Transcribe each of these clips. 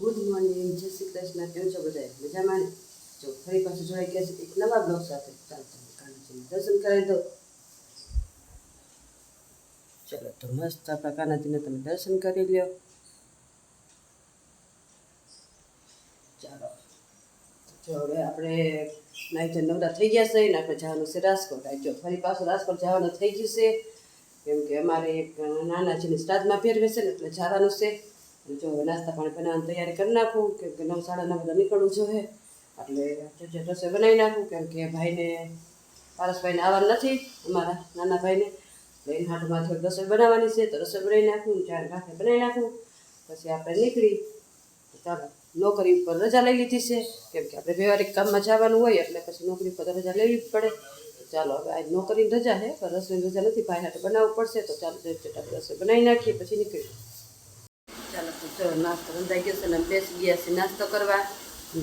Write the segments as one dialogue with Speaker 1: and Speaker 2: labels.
Speaker 1: Good morning, જય શ્રી કૃષ્ણ, કેમ છો બધા? મજામાં? જો ફરી પાછું જોડાઈ ગયા એક નવા બ્લોગ સાથે ચાલતા દર્શન કરાવી દો. ચલો, તો મસ્ત આપણા કાનાજીને તમે દર્શન કરી લ્યો. ચાલો. જો આપણે નાઈ નવરા થઈ ગયા છે ને આપણે જવાનું છે રાજકોટ. આવી જો ફરી પાછું રાજકોટ જવાનું થઈ ગયું છે. કેમ કે અમારે એક નાના જેને સ્ટાર્ટમાં ફેરવે છે ને એટલે જવાનું છે. જો નાસ્તા પાણી બનાવવાની તૈયારી કરી નાખું કેમ કે નવ સાડા નવ બધા નીકળવું જોઈએ એટલે જે રસોઈ બનાવી નાખું, કેમ કે ભાઈને, પારસભાઈને આવવાનું નથી, અમારા નાના ભાઈને. એના હાથમાં થોડી રસોઈ બનાવવાની છે, તો રસોઈ બનાવી નાખું, ચાર રાખે બનાવી નાખું, પછી આપણે નીકળી. ચાલો, નોકરી ઉપર રજા લઈ લીધી છે, કેમ કે આપણે વ્યવહારિક કામમાં જવાનું હોય, એટલે પછી નોકરી ઉપર રજા લેવી પડે. ચાલો, હવે આ નોકરીની રજા છે, પણ રસોઈની રજા નથી, ભાઈ હાથે બનાવવું પડશે, તો ચાલો જટ આપણે રસોઈ બનાવી નાખીએ, પછી નીકળીએ. જો નાસ્તો બંધાઈ ગયો છે ને બેસી ગયા છે. નાસ્તો કરવા?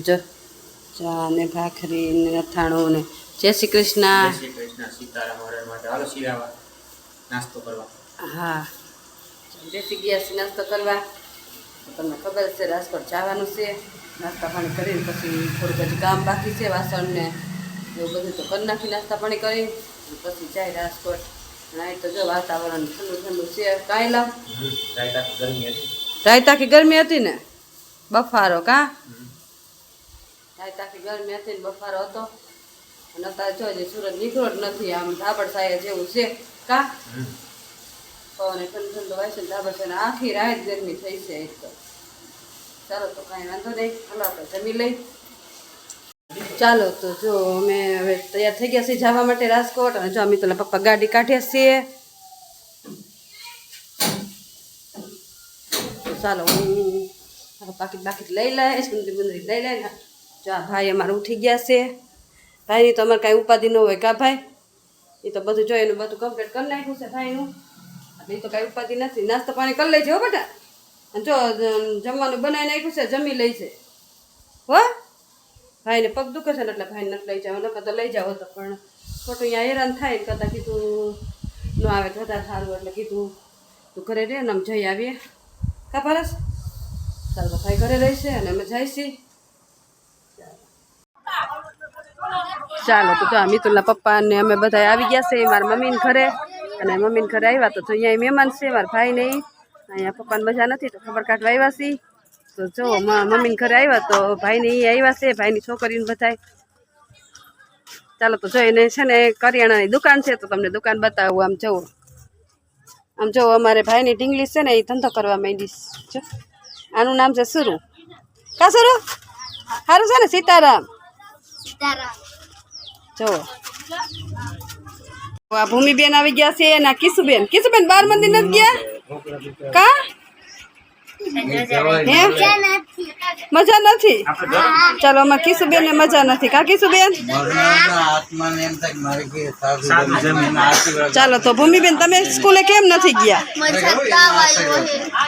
Speaker 1: જો ચા ને ભાખરી ને અથાણું ને જય શ્રી કૃષ્ણ.
Speaker 2: જય શ્રી કૃષ્ણ સીતારામ હરણ માટે. હાલો શિરાવા નાસ્તો કરવા.
Speaker 1: હા. બેસી ગયા છે નાસ્તો કરવા. તો તમને ખબર છે રાજકોટ જવાનું છે. નાસ્તા પાણી કરીને પછી થોડુંક હજી કામ બાકી છે વાસણ ને એવું બધું તો કરી નાખી નાસ્તા પાણી કરી પછી જાય રાજકોટ. નહીં તો જો વાતાવરણ ઠંડુ ઠંડુ છે. કાંઈ લાવ.
Speaker 2: રાયતા ગરમી હતી.
Speaker 1: રાયતાખી ગરમી હતી ને? બફારો કા? રાયતાખી ગરમી હતી ને બફારો હતો. અને અત્યારે જો જે સુરત નીકળો જ નથી આમ ધાબડ સાયા જેવું છે. કા? પવન ઠંડો ઠંડો હોય છે ધાબડ છે આખી રાત ગરમી થઈ છે એક તો. ચાલો તો કાંઈ વાંધો નહીં હાલો આપણે જમી લઈ. ચાલો તો જો અમે હવે તૈયાર થઈ ગયા છીએ જવા માટે રાજકોટ અને જો અમે તો પપ્પા ગાડી કાઢ્યા છીએ. ચાલો, હું પાકીટ બાકીટ લઈ લઈશ, મુંદરી મુંદરી લઈ લઈને. ચા ભાઈ અમારે ઉઠી ગયા છે. ભાઈની તો અમારે કાંઈ ઉપાધિ ન હોય કા ભાઈ? એ તો બધું જોઈએ એનું બધું કમ્પ્લીટ કરી નાખ્યું છે ભાઈનું. એ તો કાંઈ ઉપાધિ નથી. નાસ્તો પાણી કરી લેજો બેટા. અને જો જમવાનું બનાવી નાખ્યું છે, જમી લઈ છે. હો? ભાઈને પગ દુખે છે ને એટલે ભાઈને નથી લઈ જાવ નકર તો લઈ જાવ તો પણ ખોટું અહીંયા હેરાન થાય કરતાં કીધું ન આવે તો વધારે સારું. એટલે કીધું તું ઘરે રે ને આમ જઈ આવીએ. કા પારસ? ચાલ ભાઈ ઘરે રહેશે અને અમે જઈશી ચાલો, તો તો મિતુલના પપ્પા ને અમે બધા આવી ગયા છે મારા મમ્મીને ઘરે. અને મમ્મીને ઘરે આવ્યા તો અહીંયા મહેમાન છે, મારા ભાઈ નહીં અહીંયા પપ્પાને મજા નથી, તો ખબર કાઢવા આવ્યા છે તો જો મમ્મીને ઘરે આવ્યા તો ભાઈને એ આવ્યા છે, ભાઈની છોકરીને બધાય. ચાલો, તો જો એને છે ને કરિયાણાની દુકાન છે, તો તમને દુકાન બતાવું, આમ જુઓ આમ જો અમારે ભાઈની ઢીંગલી છે ને એ ધંધો કરવા માંડી જો આનું નામ છે સુરુ. કા સુરુ? સારું છે ને સીતારામ? જો. આ ભૂમિબેન આવી ગયા છે અને કિશુબેન. કિશુબેન બાર મંદિર નથી ગયા? કા? મજા નથી. ચાલો અમારે કિશુબેન ને મજા નથી. કા કિશુબેન? ચાલો તો ભૂમિબેન તમે સ્કૂલે કેમ નથી ગયા?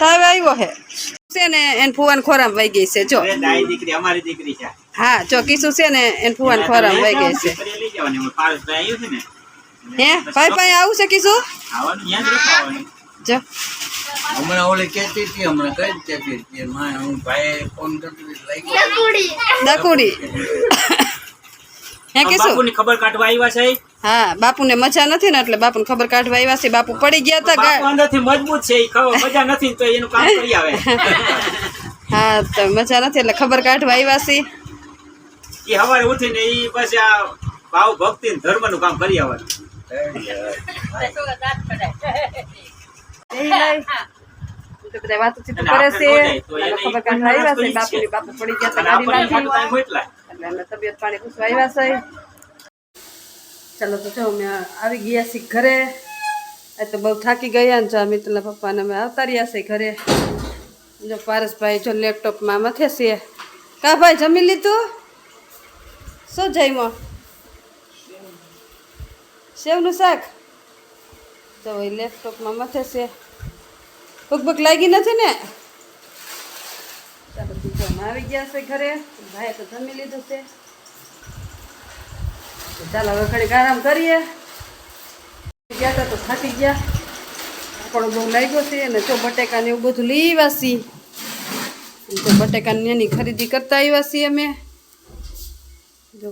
Speaker 1: તાવ આવ્યો હે? છે ને એને ફુવાન ખોરામ વહી ગઈ છે જો.
Speaker 2: દાઈ દીકરી અમારી દીકરી છે.
Speaker 1: હા જો કિશુ છે ને એને ફુવાન ખોરામ વહી ગઈ છે.
Speaker 2: છોકરી લઈ જવાની. હું પારસભાઈ આવ્યું છે ને.
Speaker 1: હે? ભાઈ ભાઈ આવું છે કિશુ?
Speaker 2: જો.
Speaker 3: હમણાં ઓલી કહેતી હતી હમણાં કઈ કહેતી હતી માં હું ભાઈ ફોન કરતી હતી
Speaker 1: દકુડી હે કિશુ?
Speaker 2: બાપુની ખબર કાઢવા આવ્યા છે?
Speaker 1: હા બાપુને મજા નથી ને એટલે બાપુને ખબર કાઢવા આવ્યા છે. બાપુ પડી ગયા હતા
Speaker 2: બાપુ અંદરથી મજબૂત છે એ મજા નથી તો એનું કામ કરી આવે.
Speaker 1: હા તો મજા નથી એટલે ખબર કાઢવા આવ્યા છે.
Speaker 2: એ સવારે ઉઠીને એ પછી આ ભાવ ભક્તિ ધર્મનું ધર્મનું કામ કરી
Speaker 1: લઈ. તો બધા વાતચીત કરે છે ખબર કાઢવા આવ્યા છે બાપુની બાપુ પડી ગયા ગાડીમાંથી
Speaker 2: એટલે
Speaker 1: તબિયત પાણી પૂછવા આવ્યા છે ચાલો તો જો અમે આવી ગયા છીએ ઘરે એ તો બહુ થાકી ગયા ને જો મિત્રના પપ્પાને અમે આવતા રહ્યા છે ઘરે જો પારસભાઈ જો લેપટોપમાં મથે છે કા ભાઈ જમી લીધું શું જમ્યો સેવનું શાક તો એ લેપટોપમાં મથે છે ભૂખ લાગી નથી ને? ચાલો બીજામાં આવી ગયા છે ઘરે. ભાઈ તો જમી લીધું છે. ચાલો, હવે ઘડીક આરામ કરીએ. ગયા હતા તો થાકી ગયા. પણ બહુ લાગ્યો છે અને જો બટેકા ને એવું બધું લઈ વાસી તો બટેકાની એની ખરીદી કરતા આવ્યા છીએ અમે. જો.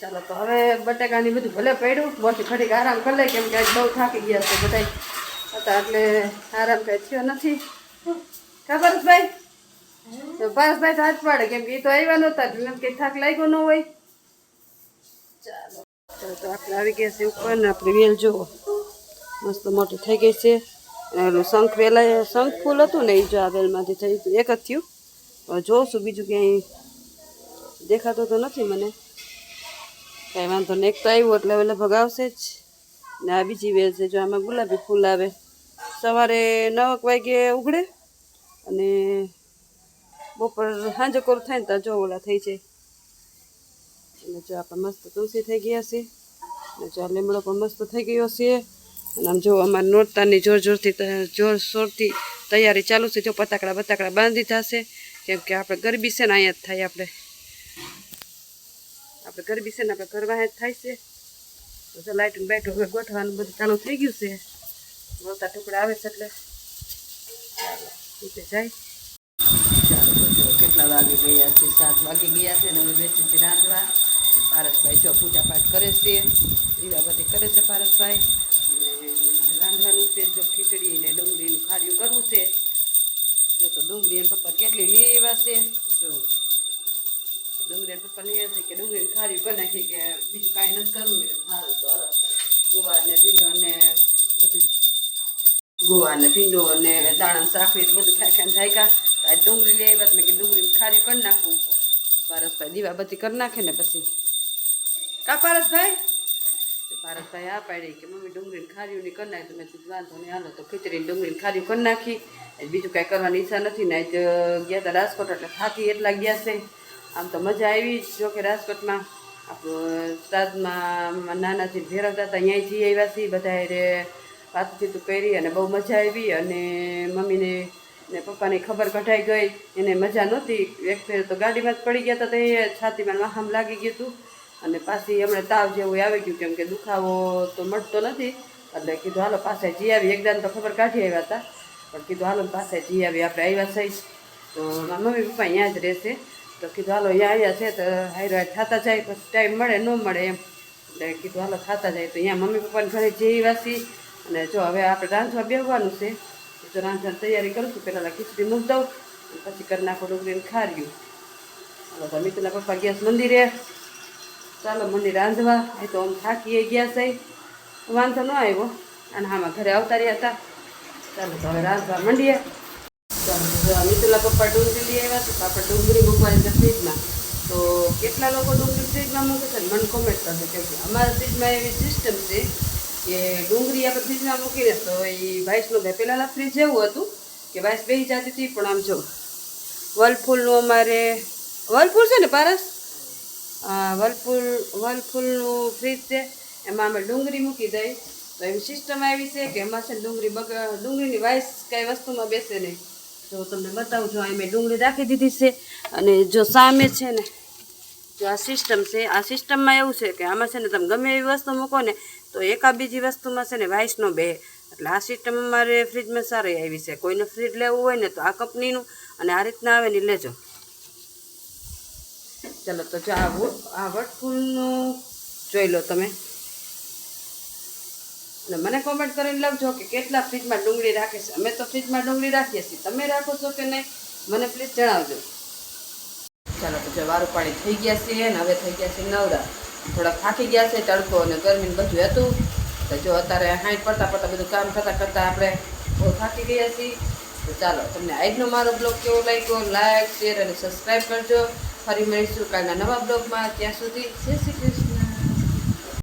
Speaker 1: ચાલો, તો હવે બટેકાની બધું ભલે પડ્યું. બસ ઘડીક આરામ કરી લે, કેમ કે આજ બહુ થાકી ગયા છે બધા હતા એટલે આરામ કઈ થયો નથી. ખબર ભાઈ? તો પારસભાઈ હાથ પાડે, કેમ કે એ તો આવ્યા નહોતા એટલે એમ કંઈ થાક લાગ્યો ન હોય. ચાલો, તો આપણે આવી ગયા છે ઉપર ને આપણે વેલ જુઓ. મસ્ત મોટી થઈ ગઈ છે. અને શંખ વેલા, શંખ ફૂલ હતું ને એ જો આ વેલમાંથી થઈ હતું એક જ થયું. જોઉં બીજું ક્યાંય દેખાતો તો નથી મને. કાંઈ વાંધો નહીં, એક તો આવ્યું એટલે લગભગ આવશે જ. ને આ બીજી વેલ છે, જો આમાં ગુલાબી ફૂલ આવે. સવારે નવક વાગે ઉગડે અને બપોર સાંજે કોર થાય ને ત્યાં જો ઓલા થઈ જાય. અને જો આપણે મસ્ત તુલસી થઈ ગયા છે અને જો આ લીમડો પણ મસ્ત થઈ ગયો છે. અને આમ જો અમારે નોરતાની જોર જોરથી જોર શોરથી તૈયારી ચાલુ છે, જો પતાકડા બતાકડા બાંધી થશે કેમ કે આપણે ગરબી છે ને અહીંયા જ થાય આપણે. આપણે ગરબી છે ને આપણે ઘરમાં જ થાય છે. તો જો લાઇટ બેઠું હવે ગોઠવાનું બધું ચાલુ થઈ ગયું છે. મોટા ટુકડા આવે છે એટલે રીતે જાય. કેટલા વાગે ગયા છે? સાત વાગે ગયા છે ને હવે બેસી છે રાંધવા. પારસભાઈ જો પૂજા પાઠ કરે છે. દીવાબત્તી કરે છે પારસભાઈ. અને રાંધવાનું છે, જો ખીચડી ને ડુંગળીનું ખાર્યું કરવું છે. જો તો ડુંગળી અને પપ્પા કેટલી લેવા છે, જો ડુંગળી પપ્પા આવ્યા છે કે ડુંગળીને ખારી કરી નાખી કે બીજું કાંઈ નથી કરવું મેં સારું તો હાલો ગુવાર ને ભીંડો ને બધું. ગુવાર ને ભીંડો અને દાણા શાક બધું ખાઈ ખાઈને થાયકા તો આ ડુંગળી લઈ મેં કે ડુંગળી ખારી કરી નાખું. પારસભાઈ દીવાબત્તી કરી નાખે ને પછી. કા પારસભાઈ? પારસભાઈ આ પાડી કે મમ્મી ડુંગળીને ખાર્યું નહીં કરી નાખી. મેં કીધું, વાંધો નહીં, હાલો, તો ખીચડીને ડુંગળીને ખાર્યું કરી નાખી. બીજું કાંઈ કરવાની ઈચ્છા નથી ને ગયા હતા રાજકોટ, એટલે થાકી એટલા ગયા છે. આમ તો મજા આવી જો. કે રાજકોટમાં આપણું શ્રાદ્ધમાં નાનાથી ભેરવતા હતા અહીંયા જઈ આવ્યા છીએ બધા રે વાતચીત કરી અને બહુ મજા આવી અને મમ્મીને ને પપ્પાની ખબર કઢાઈ ગઈ. એને મજા નહોતી. એક ફેર તો ગાડીમાં જ પડી ગયા હતા તો છાતીમાં વાહમ લાગી ગયું હતું અને પાછી હમણાં તાવ જેવું આવી ગયું, કેમ કે દુખાવો તો મળતો નથી. એટલે કીધું, હાલો પાસે જી આવી. એકદમ તો ખબર કાઢી આવ્યા હતા પણ કીધું, હાલો પાસે જી આવી. આપણે આવ્યા થઈ તો મમ્મી પપ્પા અહીંયા જ રહેશે. તો કીધું, હાલો અહીંયા છે તો હાઈરો થતા જાય, પછી ટાઈમ મળે, ન મળે એમ. એટલે કીધું, હાલો, થતા જાય. તો અહીંયા મમ્મી પપ્પાને ઘરે જઈ વાસી, અને જો હવે આપણે રાંધવા બેસવાનું છે, તો રાંધવાની તૈયારી કરું છું, પહેલાં ખીચડી મૂક દઉં પછી કરી નાખો ડુંગળીને ખાર્યું. હાલો, તો મિત્રના પપ્પા ગયા મંદિરે. ચાલો, મંદિર રાંધવા. એ તો આમ થાકીએ ગયા છે. વાંધો ન આવ્યો. અને આમાં ઘરે આવતા રહ્યા હતા. ચાલો, તો હવે રાંધવા મંડીએ. ચાલો તો લગભગ ડુંગળી લઈ આવ્યા હતા આપણે ડુંગળી મૂકવાની છે ફ્રીજમાં. તો કેટલા લોકો ડુંગળી ફ્રીજમાં મૂકે છે મને કોમેન્ટ કરજો, કેમ કે અમારા ફ્રીજમાં એવી સિસ્ટમ છે કે ડુંગળી આપણે ફ્રીજમાં મૂકીને તો એ ભાઈસનું ભાઈ પહેલાંના ફ્રીજ એવું હતું કે ભાઈસ બે જતી હતી પણ આમ જો વર્લફૂલનું અમારે વર્લફૂલ છે ને પારસ? વર્લફૂલ વર્લફૂલનું ફ્રીજ છે, એમાં અમે ડુંગળી મૂકી દઈ. તો એવી સિસ્ટમ આવી છે કે એમાં છે ડુંગળી બગ, ડુંગળીની વાઇસ કાંઈ વસ્તુમાં બેસે નહીં. જો તમને બતાવું છું અહીં મેં ડુંગળી રાખી દીધી છે અને જો સામે છે ને, જો આ સિસ્ટમ છે, આ સિસ્ટમમાં એવું છે કે આમાં છે ને તમે ગમે એવી વસ્તુ મૂકો ને, તો એકા બીજી વસ્તુમાં છે ને વાઇસ નો બે. એટલે આ સિસ્ટમ અમારે ફ્રીજમાં સારી આવી છે. કોઈને ફ્રીજ લેવું હોય ને તો આ કંપનીનું અને આ રીતના આવે ને લેજો. ચાલો, તો જો આ વટફૂલનું જોઈ લો તમે. અને મને કોમેન્ટ કરીને લખજો કે કેટલા ફ્રીજમાં ડુંગળી રાખે છે. અમે તો ફ્રીજમાં ડુંગળી રાખીએ છીએ. તમે રાખો છો કે નહીં, મને પ્લીઝ જણાવજો. ચાલો, તો વારું પાણી થઈ ગયા છે અને હવે થઈ ગયા છે નવરા. થોડા થાકી ગયા છે તડકો અને ગરમીને બધું હતું. તો જો અત્યારે હાઈટ પડતા પડતા બધું કામ કરતાં કરતાં આપણે બહુ થાકી ગયા છીએ. તો ચાલો, તમને આજનો મારો બ્લોગ કેવો લાગ્યો? લાઈક શેર અને સબસ્ક્રાઈબ કરજો. ફરી મળીશું કાલના નવા બ્લોગમાં. ત્યાં સુધી જય શ્રી